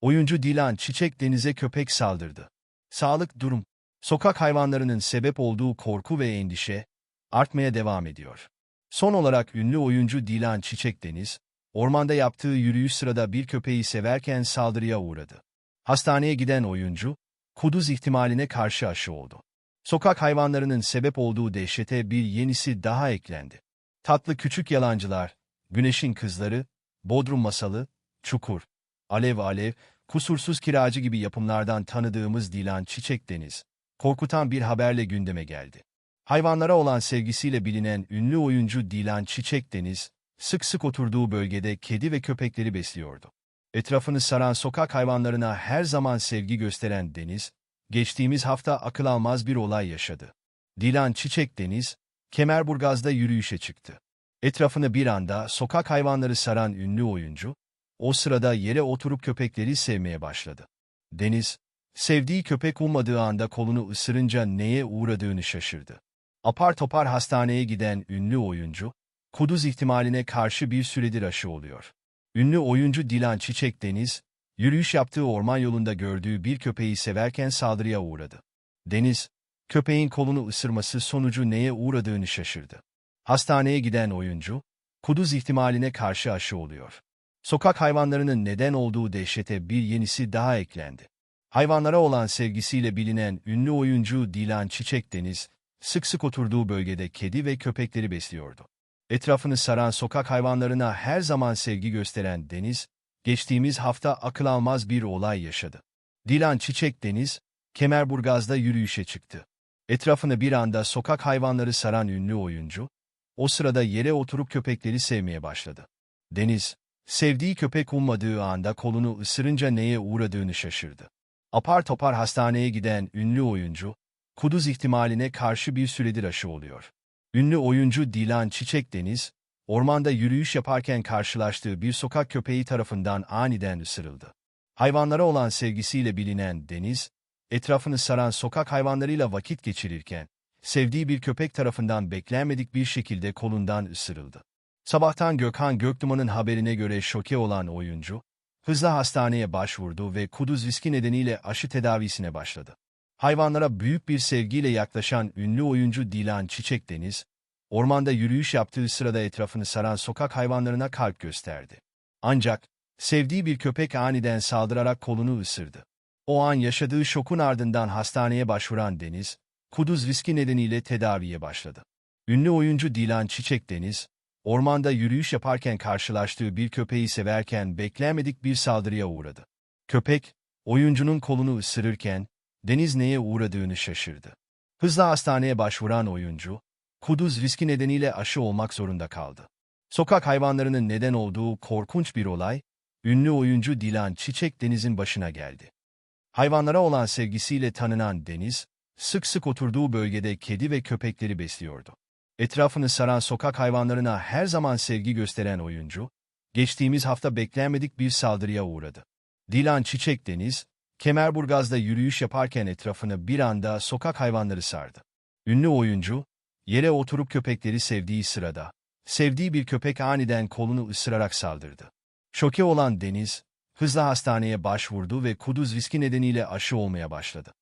Oyuncu Dilan Çiçek Deniz'e köpek saldırdı. Sağlık durum, sokak hayvanlarının sebep olduğu korku ve endişe artmaya devam ediyor. Son olarak ünlü oyuncu Dilan Çiçek Deniz, ormanda yaptığı yürüyüş sırada bir köpeği severken saldırıya uğradı. Hastaneye giden oyuncu, kuduz ihtimaline karşı aşı oldu. Sokak hayvanlarının sebep olduğu dehşete bir yenisi daha eklendi. Tatlı Küçük Yalancılar, Güneşin Kızları, Bodrum Masalı, Çukur, Alev Alev, Kusursuz Kiracı gibi yapımlardan tanıdığımız Dilan Çiçek Deniz, korkutan bir haberle gündeme geldi. Hayvanlara olan sevgisiyle bilinen ünlü oyuncu Dilan Çiçek Deniz, sık sık oturduğu bölgede kedi ve köpekleri besliyordu. Etrafını saran sokak hayvanlarına her zaman sevgi gösteren Deniz, geçtiğimiz hafta akıl almaz bir olay yaşadı. Dilan Çiçek Deniz, Kemerburgaz'da yürüyüşe çıktı. Etrafını bir anda sokak hayvanları saran ünlü oyuncu, o sırada yere oturup köpekleri sevmeye başladı. Deniz, sevdiği köpek ummadığı anda kolunu ısırınca neye uğradığını şaşırdı. Apar topar hastaneye giden ünlü oyuncu, kuduz ihtimaline karşı bir süredir aşı oluyor. Ünlü oyuncu Dilan Çiçek Deniz, yürüyüş yaptığı orman yolunda gördüğü bir köpeği severken saldırıya uğradı. Deniz, köpeğin kolunu ısırması sonucu neye uğradığını şaşırdı. Hastaneye giden oyuncu, kuduz ihtimaline karşı aşı oluyor. Sokak hayvanlarının neden olduğu dehşete bir yenisi daha eklendi. Hayvanlara olan sevgisiyle bilinen ünlü oyuncu Dilan Çiçek Deniz, sık sık oturduğu bölgede kedi ve köpekleri besliyordu. Etrafını saran sokak hayvanlarına her zaman sevgi gösteren Deniz, geçtiğimiz hafta akıl almaz bir olay yaşadı. Dilan Çiçek Deniz, Kemerburgaz'da yürüyüşe çıktı. Etrafını bir anda sokak hayvanları saran ünlü oyuncu, o sırada yere oturup köpekleri sevmeye başladı. Deniz, sevdiği köpek ummadığı anda kolunu ısırınca neye uğradığını şaşırdı. Apar topar hastaneye giden ünlü oyuncu, kuduz ihtimaline karşı bir süredir aşı oluyor. Ünlü oyuncu Dilan Çiçek Deniz, ormanda yürüyüş yaparken karşılaştığı bir sokak köpeği tarafından aniden ısırıldı. Hayvanlara olan sevgisiyle bilinen Deniz, etrafını saran sokak hayvanlarıyla vakit geçirirken, sevdiği bir köpek tarafından beklenmedik bir şekilde kolundan ısırıldı. Sabahtan Gökhan Göktuman'ın haberine göre şoke olan oyuncu, hızla hastaneye başvurdu ve kuduz riski nedeniyle aşı tedavisine başladı. Hayvanlara büyük bir sevgiyle yaklaşan ünlü oyuncu Dilan Çiçek Deniz, ormanda yürüyüş yaptığı sırada etrafını saran sokak hayvanlarına kalp gösterdi. Ancak, sevdiği bir köpek aniden saldırarak kolunu ısırdı. O an yaşadığı şokun ardından hastaneye başvuran Deniz, kuduz riski nedeniyle tedaviye başladı. Ünlü oyuncu Dilan Çiçek Deniz, ormanda yürüyüş yaparken karşılaştığı bir köpeği severken beklenmedik bir saldırıya uğradı. Köpek, oyuncunun kolunu ısırırken, Deniz neye uğradığını şaşırdı. Hızla hastaneye başvuran oyuncu, kuduz riski nedeniyle aşı olmak zorunda kaldı. Sokak hayvanlarının neden olduğu korkunç bir olay, ünlü oyuncu Dilan Çiçek Deniz'in başına geldi. Hayvanlara olan sevgisiyle tanınan Deniz, sık sık oturduğu bölgede kedi ve köpekleri besliyordu. Etrafını saran sokak hayvanlarına her zaman sevgi gösteren oyuncu, geçtiğimiz hafta beklenmedik bir saldırıya uğradı. Dilan Çiçek Deniz, Kemerburgaz'da yürüyüş yaparken etrafını bir anda sokak hayvanları sardı. Ünlü oyuncu, yere oturup köpekleri sevdiği sırada, sevdiği bir köpek aniden kolunu ısırarak saldırdı. Şoke olan Deniz, hızla hastaneye başvurdu ve kuduz riski nedeniyle aşı olmaya başladı.